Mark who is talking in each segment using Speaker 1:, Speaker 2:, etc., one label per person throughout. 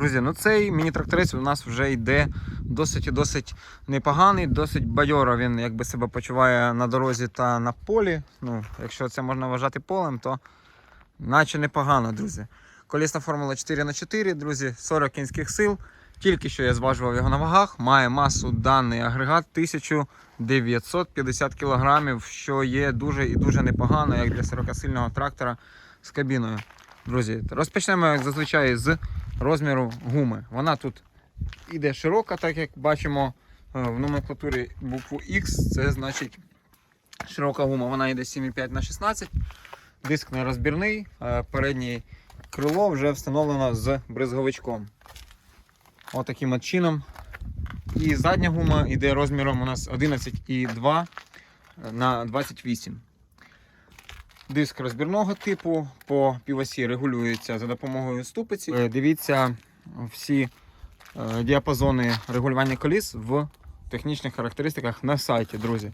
Speaker 1: Друзі, ну цей міні-тракторець у нас вже йде досить і досить непоганий, досить бадьоро він якби себе почуває на дорозі та на полі. Ну, якщо це можна вважати полем, то наче непогано, друзі. Колісна формула 4х4, друзі, 40 кінських сил. Тільки що я зважував його на вагах, має масу даний агрегат 1950 кг, що є дуже і дуже непогано, як для 40-сильного трактора з кабіною. Друзі, розпочнемо, як зазвичай, з розміру гуми. Вона тут іде широка, так як бачимо е, в номенклатурі букву X, це значить широка гума. Вона йде 7,5 на 16 диск не розбірний, переднє крило вже встановлено з бризговичком. Отаким от чином. І задня гума йде розміром у нас 11,2 на 28. Диск розбірного типу по півосі регулюється за допомогою ступиці. Е, Дивіться всі е, діапазони регулювання коліс в технічних характеристиках на сайті, друзі.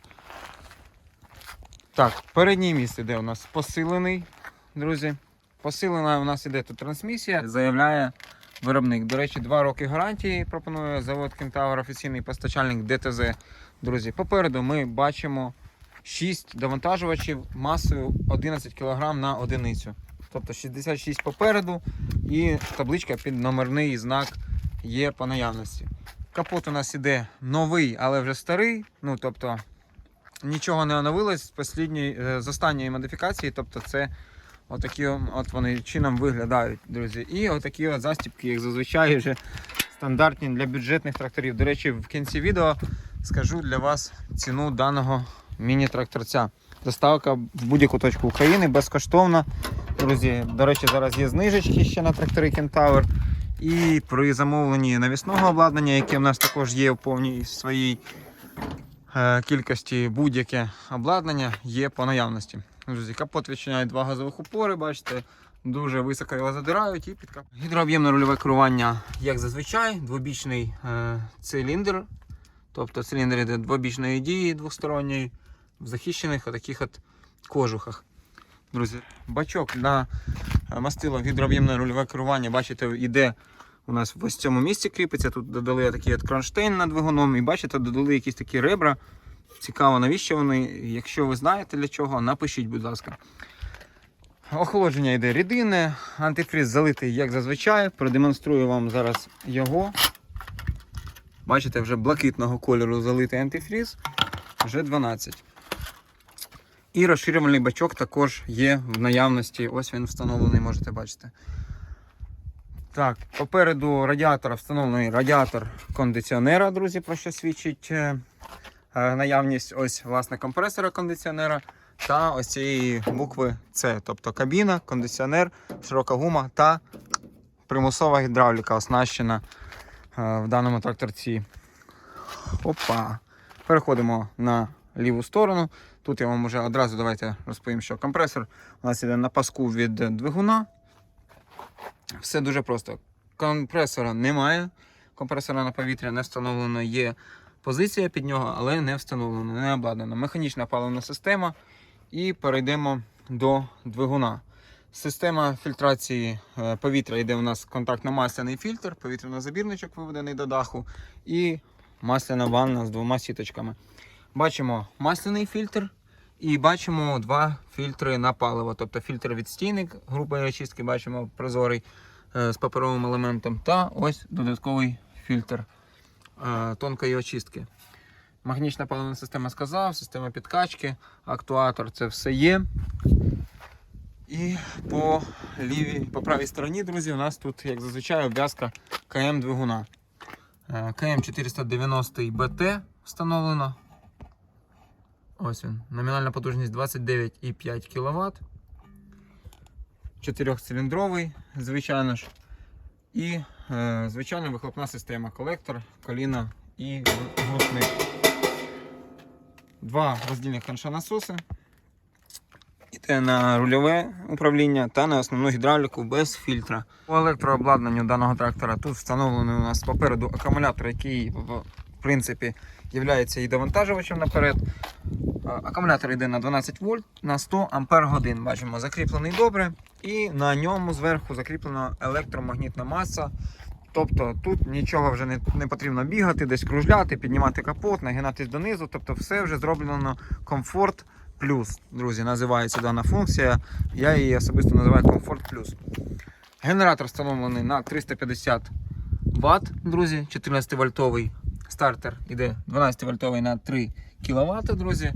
Speaker 1: Так, переднє місце, де у нас посилений, друзі. Посилена у нас іде тут трансмісія, заявляє виробник. До речі, 2 роки гарантії пропонує завод Кентавр, офіційний постачальник ДТЗ. Друзі, попереду ми бачимо 6 довантажувачів масою 11 кг на одиницю. Тобто 66 попереду і табличка під номерний знак є по наявності. Капот у нас іде новий, але вже старий. Ну, тобто нічого не оновилось з, е, з останньої модифікації. Тобто це отакі от вони чином виглядають, друзі. І отакі от застібки, як зазвичай, вже стандартні для бюджетних тракторів. До речі, в кінці відео скажу для вас ціну даного міні-тракторця. Доставка в будь-яку точку України безкоштовна. Друзі, до речі, зараз є знижечки ще на трактори Кентавр. І при замовленні навісного обладнання, яке в нас також є в повній своїй е, кількості будь-яке обладнання є по наявності. Друзі, капот відчиняє два газових упори, бачите, дуже високо його задирають і під Гідрооб'ємне рульове керування, як зазвичай, двобічний е, циліндр. Тобто циліндр йде двобічної дії двосторонньої в захищених таких от кожухах. Друзі, бачок на е, мастило гідрооб'ємне рульове керування, бачите, йде у нас в ось цьому місці кріпиться. Тут додали такий от кронштейн над двигуном, і бачите, додали якісь такі ребра. Цікаво, навіщо вони? Якщо ви знаєте для чого, напишіть, будь ласка. Охолодження йде рідинне, антифріз залитий, як зазвичай. Продемонструю вам зараз його. Бачите, вже блакитного кольору залитий антифріз, вже 12. І розширювальний бачок також є в наявності. Ось він встановлений, можете бачити. Так, попереду радіатора встановлений радіатор кондиціонера, друзі, про що свідчить е, е, наявність ось власне компресора кондиціонера та ось цієї букви С, тобто кабіна, кондиціонер, широка гума та примусова гідравліка оснащена е, в даному тракторці. Опа. Переходимо на ліву сторону. Тут я вам вже одразу давайте розповім, що компресор у нас іде на паску від двигуна. Все дуже просто. Компресора немає. Компресора на повітря не встановлено. Є позиція під нього, але не встановлена, не обладнана. Механічна паливна система. І перейдемо до двигуна. Система фільтрації е, повітря йде у нас контактно-масляний фільтр, повітряно-забірничок виведений до даху і масляна ванна з двома сіточками. Бачимо масляний фільтр і бачимо два фільтри на паливо. Тобто фільтр від стійник групи очистки, бачимо прозорий е, з паперовим елементом, та ось додатковий фільтр е, тонкої очистки. Магнічна паливна система сказав, система підкачки, актуатор це все є. І по лівій, по правій стороні, друзі, у нас тут, як зазвичай, обв'язка КМ двигуна. Е, КМ 490 БТ встановлено. Ось він. Номінальна потужність 29,5 кВт. Чотирьохциліндровий, звичайно ж. І е, звичайно вихлопна система, колектор, коліна і глушник. Два роздільних каншонасоси. Іде на рульове управління та на основну гідравліку без фільтра. По електрообладнанню даного трактора тут встановлений у нас попереду акумулятор, який в принципі є і довантажувачем наперед. Акумулятор йде на 12 вольт на 100 ампер годин. Бачимо, закріплений добре. І на ньому зверху закріплена електромагнітна маса Тобто тут нічого вже не, не потрібно бігати, десь кружляти, піднімати капот, нагинатись донизу. Тобто все вже зроблено комфорт плюс. Друзі, називається дана функція. Я її особисто називаю комфорт плюс. Генератор встановлений на 350 Вт, друзі, 14 вольтовий. Стартер іде 12 вольтовий на 3 кВт, друзі.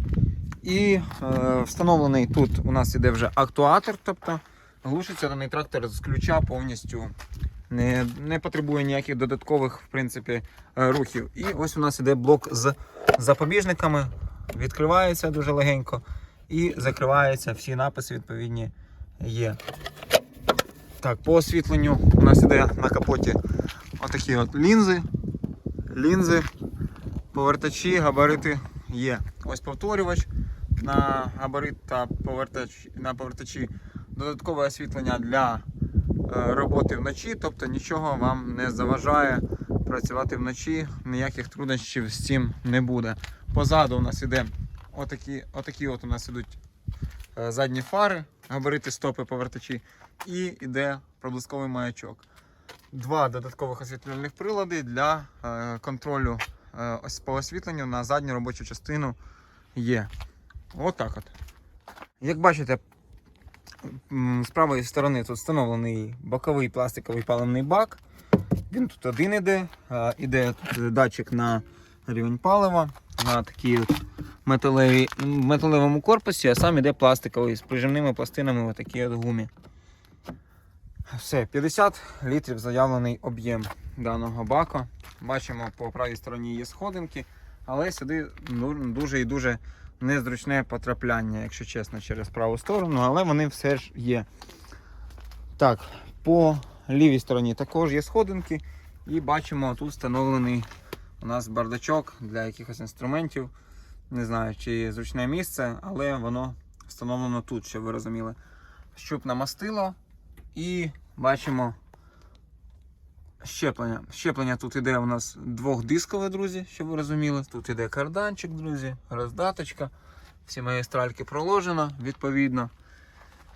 Speaker 1: І е, встановлений тут у нас іде вже актуатор, тобто глушиться даний трактор з ключа повністю. Не, не потребує ніяких додаткових в принципі, е, рухів. І ось у нас іде блок з запобіжниками. Відкривається дуже легенько і закривається. Всі написи відповідні є. Так, по освітленню у нас іде на капоті отакі от лінзи. Лінзи, повертачі, габарити є. Ось повторювач на габарит та повертач, на повертачі. Додаткове освітлення для е, роботи вночі, тобто нічого вам не заважає працювати вночі, ніяких труднощів з цим не буде. Позаду у нас іде отакі, отакі от у нас ідуть е, задні фари, габарити, стопи, повертачі, і йде проблисковий маячок. Два додаткових освітлювальних прилади для е, контролю е, по освітленню на задню робочу частину є. Отак от. Як бачите, з правої сторони тут встановлений боковий пластиковий паливний бак. Він тут один іде, а, іде датчик на рівень палива, на такій от металевій, металевому корпусі, а сам іде пластиковий з прижимними пластинами в такій от гумі. Все, 50 літрів заявлений об'єм даного бака. Бачимо, по правій стороні є сходинки, але сюди дуже і дуже незручне потрапляння, якщо чесно, через праву сторону, але вони все ж є. Так, по лівій стороні також є сходинки, і бачимо, тут встановлений у нас бардачок для якихось інструментів. Не знаю, чи зручне місце, але воно встановлено тут, щоб ви розуміли. Щупне мастило і бачимо щеплення. Щеплення тут іде у нас двохдискове, друзі, щоб ви розуміли. Тут іде карданчик, друзі, роздаточка. Всі мої стральки проложено відповідно.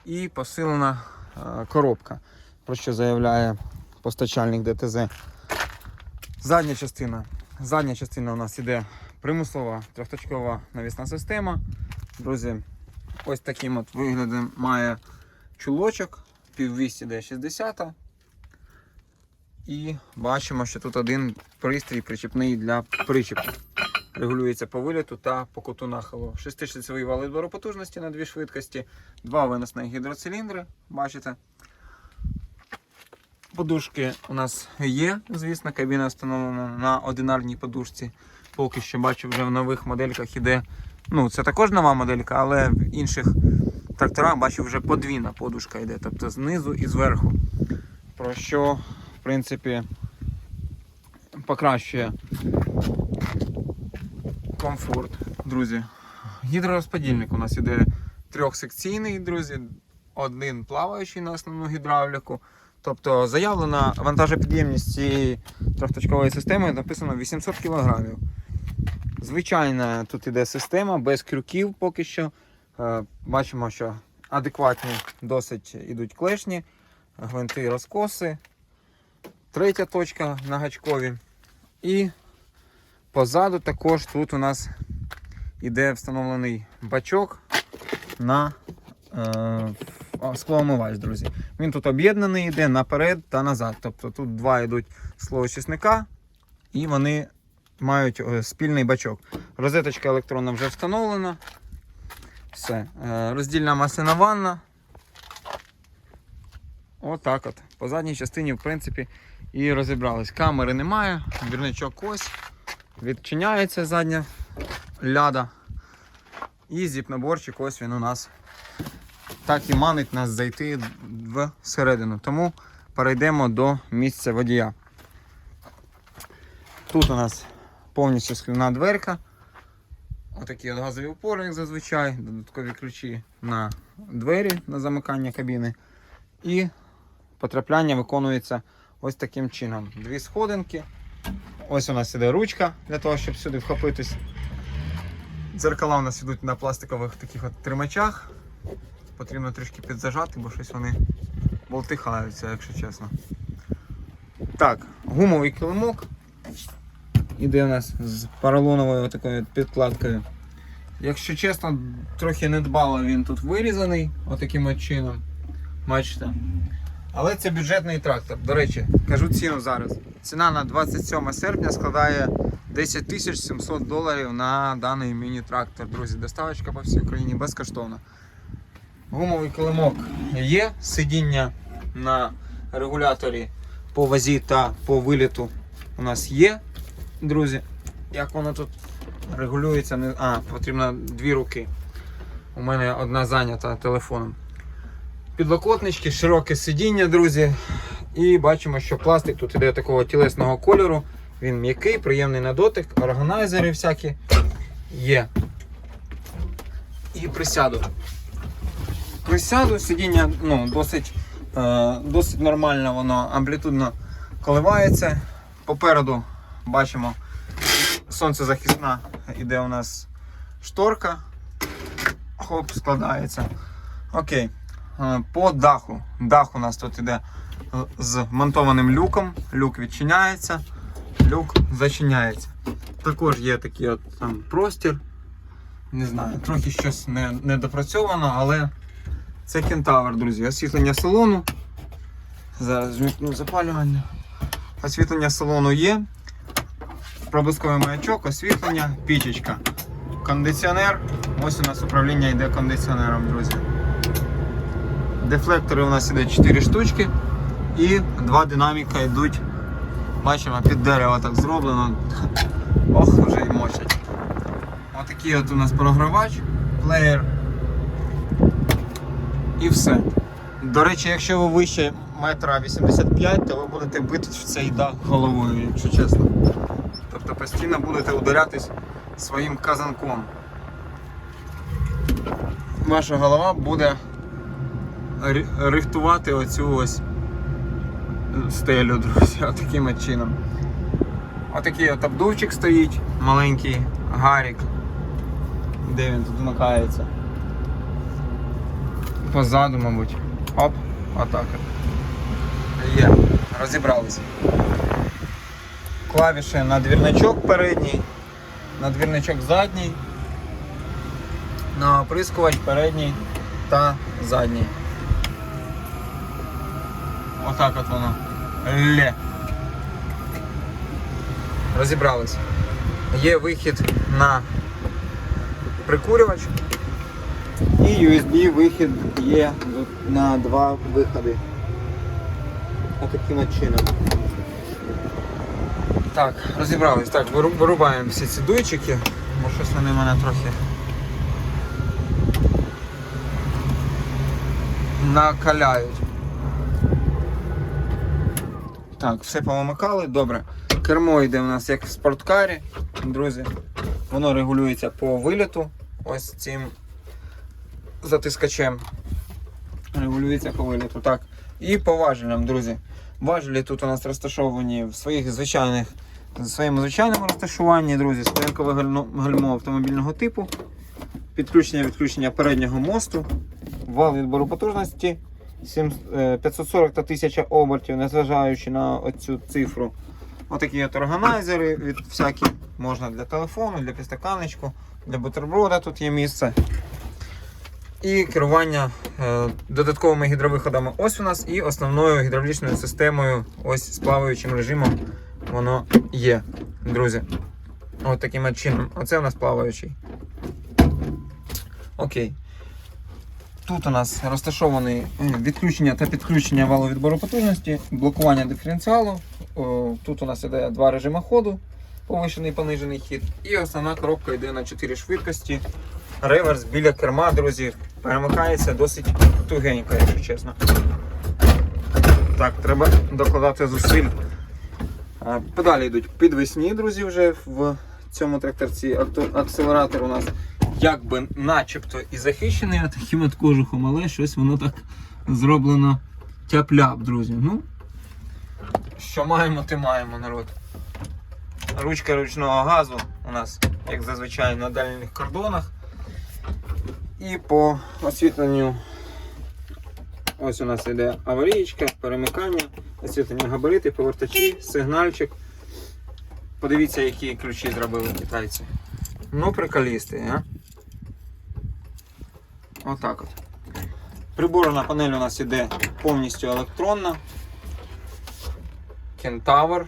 Speaker 1: І посилена е, коробка, про що заявляє постачальник ДТЗ. Задня частина. Задня частина у нас іде примусова трьохточкова навісна система. Друзі, ось таким от виглядом має чулочок, піввість іде 60. І бачимо, що тут один пристрій причіпний для причепу. Регулюється по виліту та по куту нахилу. Шестишліцевий вал потужності на дві швидкості, два виносних гідроциліндри, бачите. Подушки у нас є, звісно, кабіна встановлена на одинарній подушці. Поки що бачу, вже в нових модельках іде. Ну, це також нова моделька, але в інших тракторах бачу вже подвійна подушка йде, тобто знизу і зверху. Про що, в принципі, покращує комфорт, друзі. Гідророзподільник у нас іде трьохсекційний, друзі. Один плаваючий на основну гідравліку. Тобто заявлена вантажопідємність цієї трьохточкової системи написано 800 кг. Звичайна тут іде система без крюків поки що. Е, Бачимо, що адекватні досить ідуть клешні, гвинти і розкоси. Третя точка на гачкові. І позаду також тут у нас іде встановлений бачок на е, склоомивач, друзі. Він тут об'єднаний йде наперед та назад. Тобто тут два йдуть склоочисника і вони мають е, спільний бачок. Розеточка електронна вже встановлена. Все. Е, Роздільна масляна ванна. Отак от. По задній частині, в принципі, і розібрались. Камери немає, двірничок ось. Відчиняється задня ляда. І зіп-наборчик ось він у нас так і манить нас зайти всередину. Тому перейдемо до місця водія. Тут у нас повністю скляна дверка. Отакі от упори, як зазвичай, додаткові ключі на двері на замикання кабіни. І потрапляння виконується ось таким чином. Дві сходинки. Ось у нас іде ручка для того, щоб сюди вхопитись. Дзеркала у нас йдуть на пластикових таких от тримачах. Потрібно трішки підзажати, бо щось вони болтихаються, якщо чесно. Так, гумовий килимок. Іде у нас з поролоновою такою підкладкою. Якщо чесно, трохи недбало він тут вирізаний, отаким от чином. Бачите? Але це бюджетний трактор. До речі, кажу ціну зараз. Ціна на 27 серпня складає 10 тисяч 700 доларів на даний міні-трактор. Друзі, доставочка по всій Україні безкоштовна. Гумовий килимок є, сидіння на регуляторі по вазі та по виліту у нас є, друзі. Як воно тут регулюється, не... а, потрібно дві руки. У мене одна зайнята телефоном. Підлокотнички, широке сидіння, друзі. І бачимо, що пластик тут іде такого тілесного кольору. Він м'який, приємний на дотик, органайзери всякі є. І присяду. Присяду, сидіння ну, досить, е, досить нормально, воно амплітудно коливається. Попереду бачимо сонцезахисна іде у нас шторка. Хоп, складається. Окей. Е, По даху. Дах у нас тут іде е, з монтованим люком. Люк відчиняється, люк зачиняється. Також є такий от там простір. Не знаю, трохи щось не, не допрацьовано, але це кентавр, друзі. Освітлення салону. Зараз вмикну запалювання. Освітлення салону є. Проблисковий маячок, освітлення, пічечка. Кондиціонер. Ось у нас управління йде кондиціонером, друзі. Дефлектори у нас іде 4 штучки. І два динаміка йдуть. Бачимо, під дерево так зроблено. Ох, вже й мочать. Отакий от у нас програвач, плеєр. І все. До речі, якщо ви вище метра 85, то ви будете бити в цей дах головою, якщо чесно. Тобто постійно будете ударятись своїм казанком. Ваша голова буде рихтувати оцю ось стелю, друзі, отаким чином. Отакий от обдувчик стоїть, маленький гарік. Де він тут вмикається? Позаду, мабуть. Оп, отак. Є, розібралися. Клавіші на двірничок передній, на двірничок задній, на оприскувач передній та задній. Отак от воно. Лє. Розібрались. Є вихід на прикурювач. І USB вихід є на два виходи. Отаким от чином. Так, розібрались. Так, вирубаємо всі ці дуйчики, бо щось вони мене трохи накаляють. Так, все повимикали, добре. Кермо йде у нас як в спорткарі, друзі. Воно регулюється по виліту. Ось цим затискачем. Регулюється по виліту. Так. І по важелям, друзі. Важелі тут у нас розташовані в своїх звичайних, в своєму звичайному розташуванні, друзі. Стоянкове гальмо, автомобільного типу. Підключення відключення переднього мосту. Вал відбору потужності. е, 540 та 1000 обертів, незважаючи на оцю цифру. Отакі от органайзери від всякі можна для телефону, для підстаканечку, для бутерброда тут є місце. І керування е, додатковими гідровиходами ось у нас і основною гідравлічною системою, ось з плаваючим режимом воно є, друзі. Ось таким чином. Оце у нас плаваючий. Окей. Тут у нас розташовані е, відключення та підключення валу відбору потужності, блокування диференціалу. Тут у нас іде два режими ходу, повишений і понижений хід. І основна коробка йде на 4 швидкості. Реверс біля керма, друзі, перемикається досить тугенько, якщо чесно. Так, треба докладати зусиль. Педалі йдуть підвесні, друзі, вже в цьому тракторці. Акселератор у нас якби начебто і захищений а таким от кожухом, але щось воно так зроблено тяп-ляп, друзі. Ну, що маємо, те маємо, народ. Ручка ручного газу у нас, як зазвичай, на дальніх кордонах. І по освітленню ось у нас іде аварійка, перемикання. Освітлення габарити, повертачі, сигнальчик. Подивіться, які ключі зробили китайці. Ну, приколісти, а? Отак от. Приборна панель у нас іде повністю електронна. Кентавр.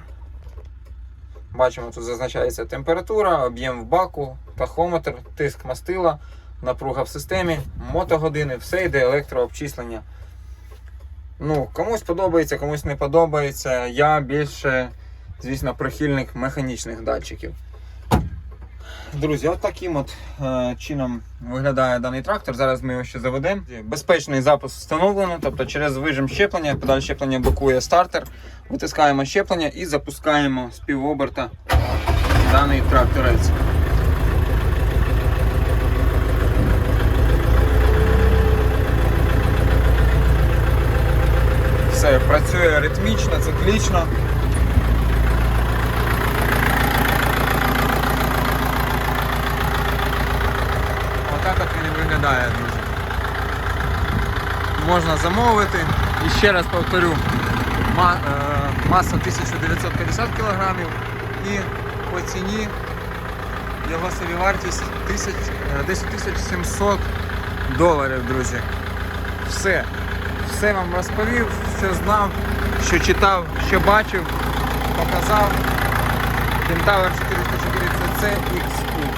Speaker 1: Бачимо, тут зазначається температура, об'єм в баку, тахометр, тиск мастила, напруга в системі, мотогодини, все йде електрообчислення. Ну, комусь подобається, комусь не подобається. Я більше, звісно, прихильник механічних датчиків. Друзі, от таким от е, чином виглядає даний трактор. Зараз ми його ще заведемо. Безпечний запуск встановлено, тобто через вижим щеплення, педаль щеплення блокує стартер, витискаємо щеплення і запускаємо з півоберта даний тракторець. Працює ритмічно, циклічно. Отак от він виглядає, друзі. Можна замовити. І ще раз повторю, е, маса 1950 кг і по ціні його собівартість 1000, е, 10 700 доларів, друзі. Все. Все вам розповів, все знав, що читав, що бачив, показав. Кентавр 404 CC XQ.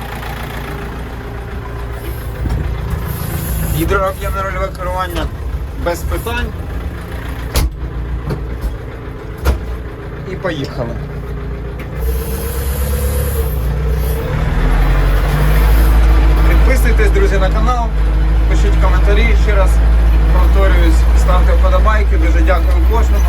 Speaker 1: Гідрооб'ємне рульове керування без питань. І поїхали. Підписуйтесь, друзі, на канал, пишіть коментарі, ще раз повторююсь, ставте вподобайки, дуже дякую кожному.